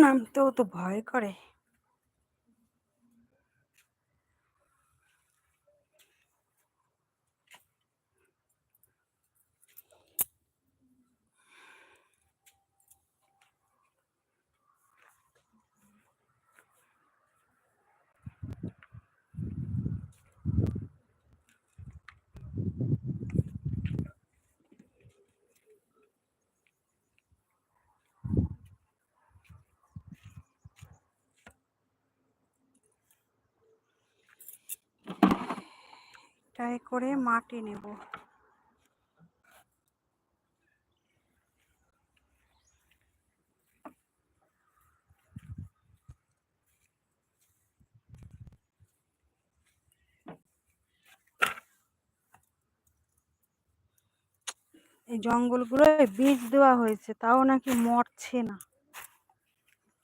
নামতেও তো ভয় করে ট্রাই করে মাটি নেব। এই জঙ্গলগুলোয় বীজ দেওয়া হয়েছে, তাও নাকি মরছে না।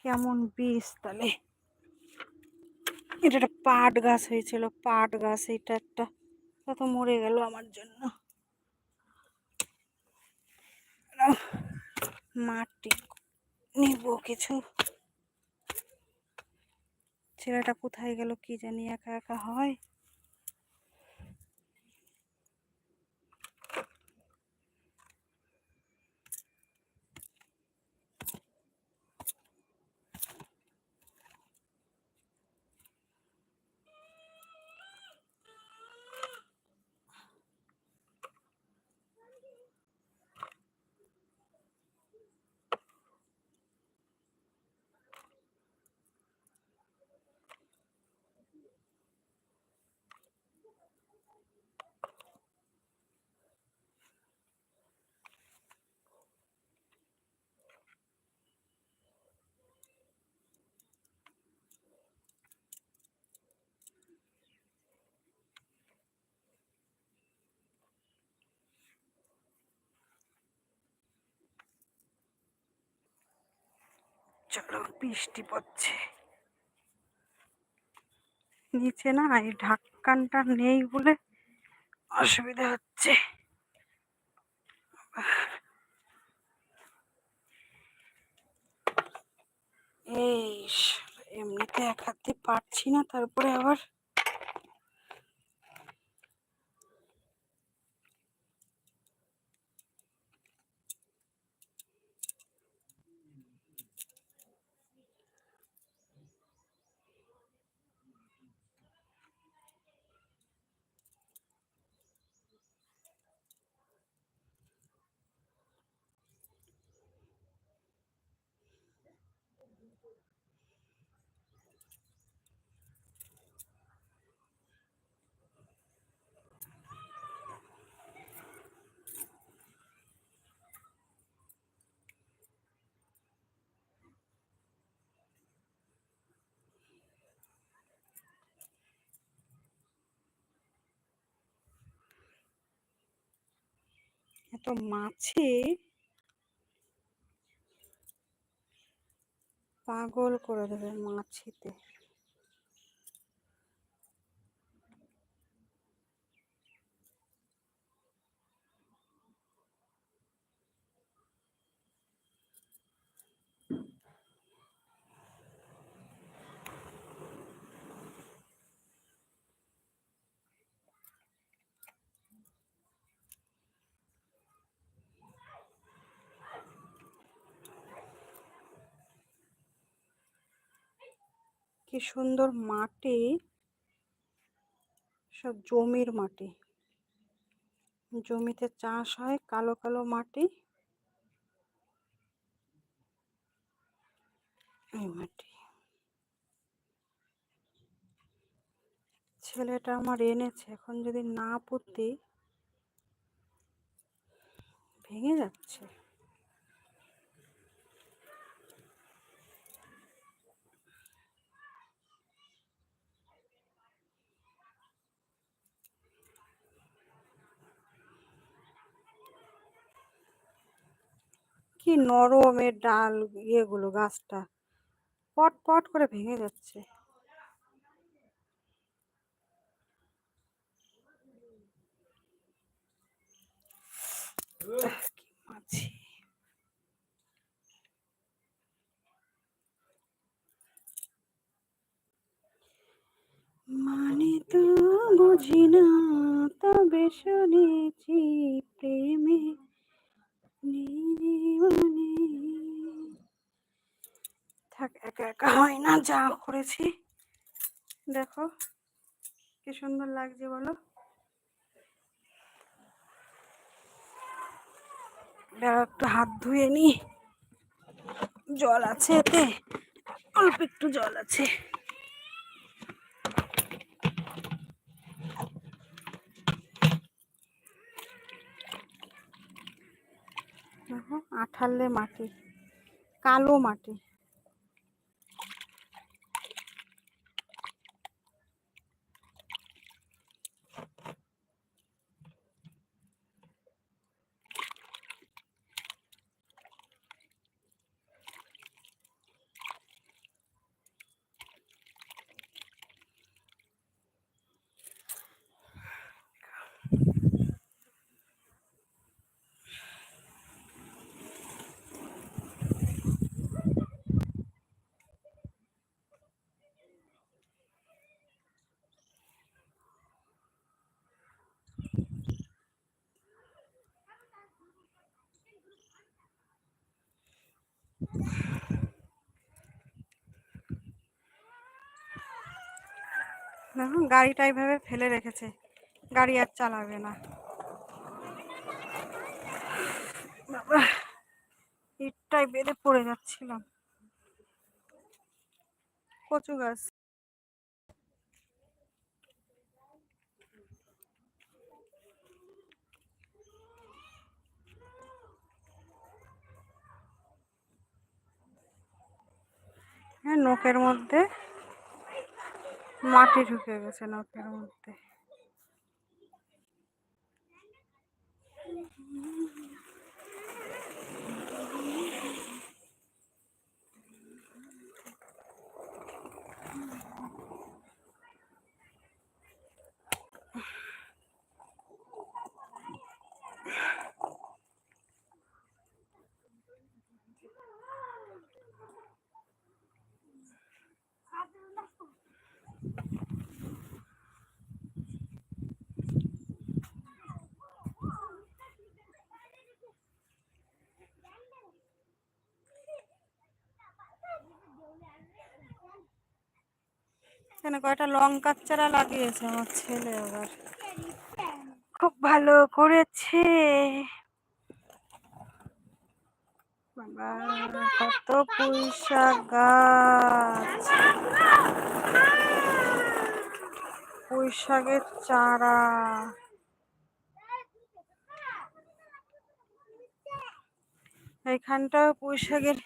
কেমন বীজ তাহলে? এটা একটা পাট গাছ হয়েছিল, পাট গাছ, এটা একটা কত মরে গেল আমার জন্য। মাটি নিব কিছু। ছেলেটা কোথায় গেল কি জানি একা একা হয়। চলো বৃষ্টি পড়ছে। নিচে না এই ঢাক্কানটা নেই বলে অসুবিধা হচ্ছে। এই এমনিতে এক হাতে পারছি না, তারপরে আবার এত মাছি। পাগল করে দেবে মাছিতে কি সুন্দর মাটি, সব জমির মাটি। জমিতে চাষ হয় কালো কালো মাটি। এই মাটি। ছেলেটা আমার এনেছে, এখন যদি না পুঁতি, ভেঙে যাচ্ছে। কি নরমের ডাল ইয়েগুলো গাছটা। পট পট করে ভেঙে যাচ্ছে। মানে তো বুঝি না, তবে শুনেছি প্রেমে নিয়ে থাক, একা একা হয় না, যা করেছি। দেখো, কি সুন্দর লাগছে, বলো। একটু হাত ধুয়ে নি। জল আছে এতে, অল্প একটু জল আছে। আঠালে মাটি, কালো মাটি। দেখুন, গাড়িটা এইভাবে ফেলে রেখেছে। গাড়ি আর চালাবে না। ইটটাই বেঁধে পড়ে যাচ্ছিলাম। কচু গাছ। হ্যাঁ নখের মধ্যে মাটি ঢুকে গেছে নখের মধ্যে। এখানে কয়টা লঙ্কার চারা লাগিয়েছে আমার ছেলে আবার। খুব ভালো করেছে। কত পুঁইশা গাছ। পুঁইশাকের চারা। এইখানটাও পুঁইশাকের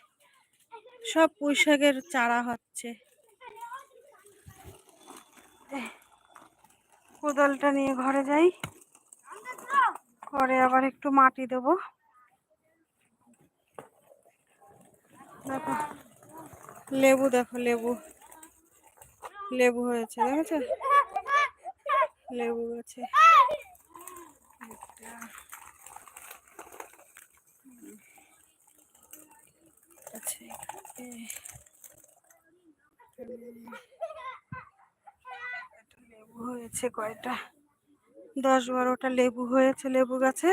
সব পুঁই শাকের চারা হচ্ছে। কোদালটা নিয়ে ঘরে যাই। ঘরে আবার একটু মাটি দেব। দেখো, লেবু দেখো, লেবু। লেবু হয়েছে, দেখেছ? লেবু আছে। আছে। লেবু হয়েছে কয়টা? দশ বারোটা লেবু হয়েছে লেবু গাছে।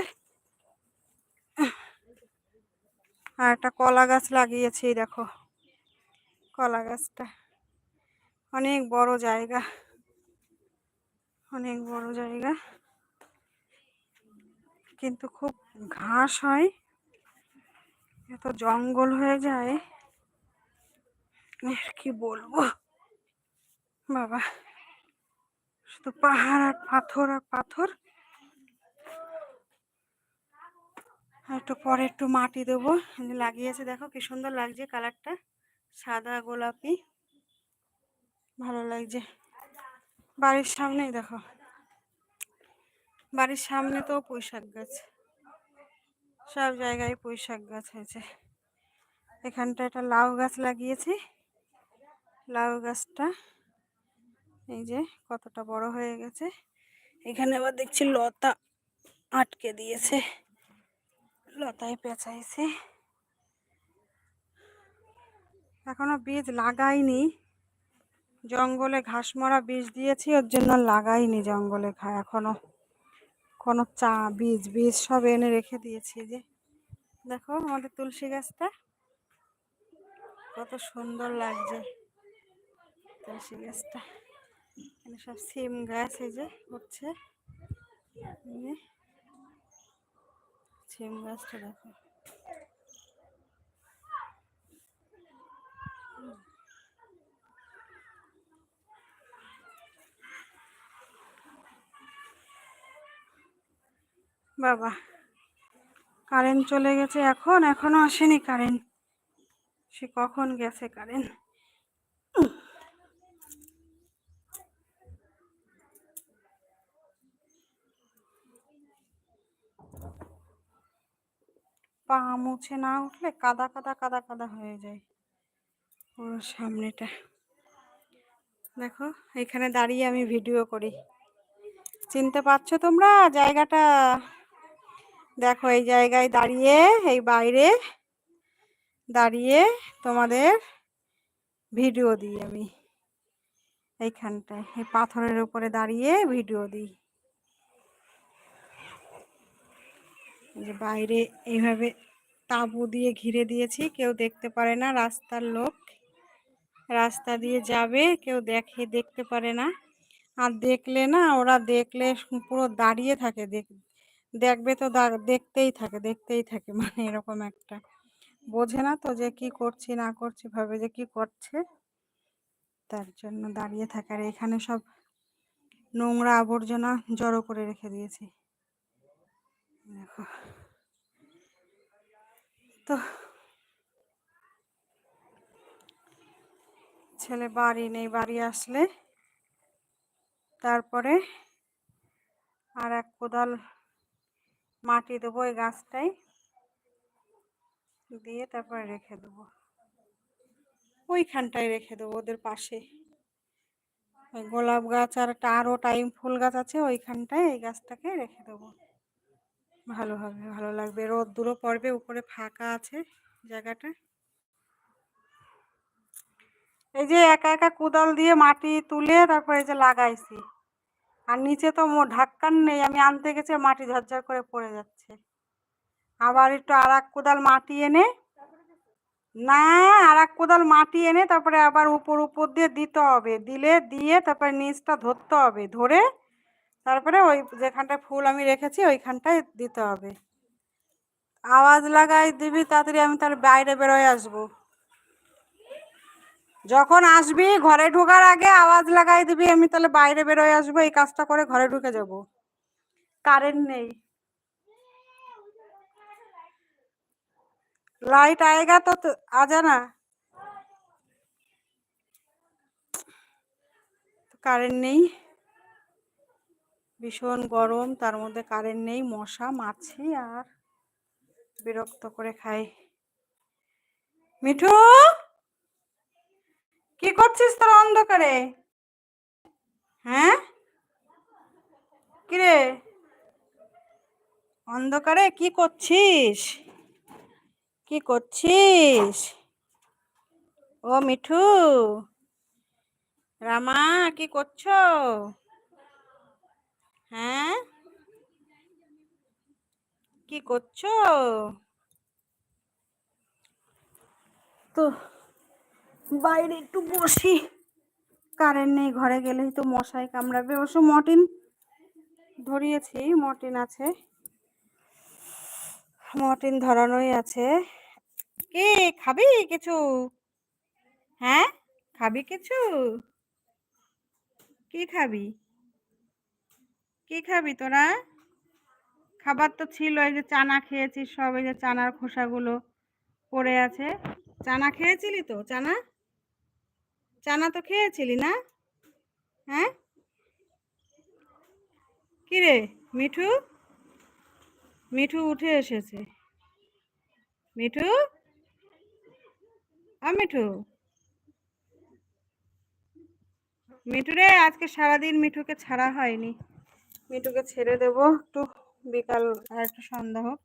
আর একটা কলা গাছ লাগিয়েছি, দেখো। কলা গাছটা। অনেক বড় জায়গা। অনেক বড় জায়গা। কিন্তু খুব ঘাস হয়। এত জঙ্গল হয়ে যায়। কি বলব? বাবা। শুধু পাহাড় আর পাথর আর পাথর। একটু পরে একটু মাটি দেবো। লাগিয়েছে, দেখো কি সুন্দর লাগছে কালারটা। সাদা, গোলাপি। ভালো লাগছে। বাড়ির সামনেই দেখো। বাড়ির সামনে তো পুঁই শাক গাছ। সব জায়গায় পুঁই শাক গাছ হয়েছে। এখানটা একটা লাউ গাছ লাগিয়েছি। লাউ গাছটা এই যে কতটা বড় হয়ে গেছে। এখানে আবার দেখছি লতা আটকে দিয়েছে। লতায় পেঁচাইছে। এখনও বীজ লাগাইনি। জঙ্গলে ঘাস মরা বীজ দিয়েছি, ওর জন্য লাগাইনি জঙ্গলে ঘা, এখনও। কোনো চা, বীজ বীজ সব এনে রেখে দিয়েছি যে। দেখো আমাদের তুলসী গাছটা। কত সুন্দর লাগছে তুলসী গাছটা। এখানে সব সিম গাছ এই যে এই সিম গাছটা দেখো। বাবা কারেন্ট চলে গেছে এখন? এখনও আসেনি কারেন্ট সে কখন গেছে কারেন্ট পা মুছে না উঠলে কাদা কাদা কাদা কাদা হয়ে যায় পুরো সামনেটা। দেখো, এখানে দাঁড়িয়ে আমি ভিডিও করি। চিনতে পারছ তোমরা? জায়গাটা দেখো, এই জায়গায় দাঁড়িয়ে, এই বাইরে দাঁড়িয়ে তোমাদের ভিডিও দিই আমি। এইখানটায়, এই পাথরের উপরে দাঁড়িয়ে ভিডিও দিই। যে বাইরে এইভাবে তাঁবু দিয়ে ঘিরে দিয়েছি, কেউ দেখতে পারে না, রাস্তার লোক রাস্তা দিয়ে যাবে, কেউ দেখে দেখতে পারে না। আর দেখলে না, ওরা দেখলে পুরো দাঁড়িয়ে থাকে, দেখ, দেখবে তো দেখতেই থাকে দেখতেই থাকে মানে এরকম একটা। বোঝে না তো যে কি করছি, না করছি, ভাবে যে কি করছে। তার জন্য দাঁড়িয়ে থাকে, আর এখানে সব নোংরা আবর্জনা জড়ো করে রেখে দিয়েছি। দেখো। তো ছেলে বাড়ি নেই, বাড়ি আসলে। তারপরে আর এক কোদাল মাটি দেবো ওই গাছটায়। দিয়ে তারপরে রেখে দেবো। ওইখানটায় রেখে দেবো ওদের পাশে। ওই গোলাপ গাছ আর একটা আরও টাইম ফুল গাছ আছে, ওইখানটায় এই গাছটাকে রেখে দেবো। ভালো হবে, ভালো লাগবে। রোদ দূরও পড়বে, উপরে ফাঁকা আছে জায়গাটা। এই যে একা একা কোদাল দিয়ে মাটি তুলে তারপরে এই যে লাগাইছি। আর নিচে তো ঢাক্কান নেই, আমি আনতে গেছি, মাটি ঝরঝর করে পড়ে যাচ্ছে। আবার একটু আর এক কোদাল মাটি এনে না আর এক কোদাল মাটি এনে তারপরে আবার উপর উপর দিয়ে দিতে হবে। দিলে দিয়ে তারপরে নিচটা ধরতে হবে। ধরে তারপরে ওই যেখানটায় ফুল আমি রেখেছি ওইখানটায় দিতে হবে আওয়াজ লাগাই দিবি তাড়াতাড়ি আমি তার বাইরে বেরোয় আসবো যখন আসবি ঘরে ঢোকার আগে আওয়াজ লাগাই দিবি আমি তাহলে বাইরে বেরোয় আসবো এই কাজটা করে ঘরে ঢুকে যাব কারেন্ট নেই लाइट आएगा तो, तो आ जाना কারেন্ট নেই ভীষণ গরম, তার মধ্যে কারেন্ট নেই, মশা, মাছি আর বিরক্ত করে খাই। মিঠু, কি করছিস তোর অন্ধকারে? হ্যাঁ? কিরে? অন্ধকারে কি করছিস? কি করছিস? ও মিঠু, রামা, কি করছ হ্যাঁ করছ? তো বাইরে একটু বসি। কারেন্ট নেই, ঘরে গেলেই তো মশাই কামড়াবে। অবশ্য মটিন ধরিয়েছি মটিন আছে। মটিন ধরানোই আছে। কে, খাবি কিছু? হ্যাঁ খাবি কিছু? কি খাবি? কি খাবি তোরা? খাবার তো ছিল, এই যে চানা খেয়েছি, সব এই যে চানার খোসাগুলো পড়ে আছে। চানা খেয়েছিলি তো? চানা? চানা তো খেয়েছিলি না? হ্যাঁ? কিরে, মিঠু? মিঠু উঠে এসেছে। মিঠু? মিঠু? মিঠু রে, আজকে সারাদিন মিঠুকে ছাড়া হয়নি। মিঠুকে ছেড়ে দেবো একটু। বিকাল আর একটু সন্ধ্যা হোক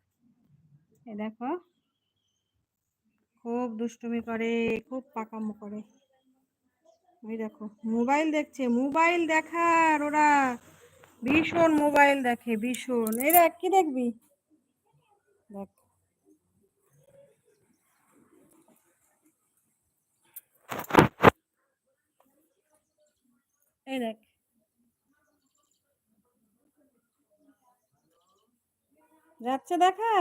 এ দেখো, খুব দুষ্টুমি করে, খুব পাকামো করে। ওই দেখো, মোবাইল দেখছে, মোবাইল দেখার ওরা, ভীষণ মোবাইল দেখে, ভীষণ। দেখ কি দেখবি? দেখ। এই দেখ যাচ্ছে দেখা।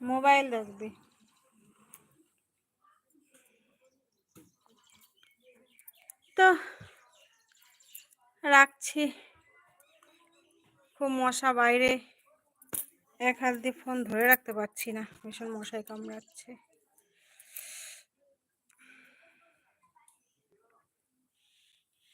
মোবাইল দেখবি। তো, রাখছি। খুব মশা বাইরে। এক হাত দিয়ে ফোন ধরে রাখতে পারছি না। ভীষণ মশায় কামড়াচ্ছে।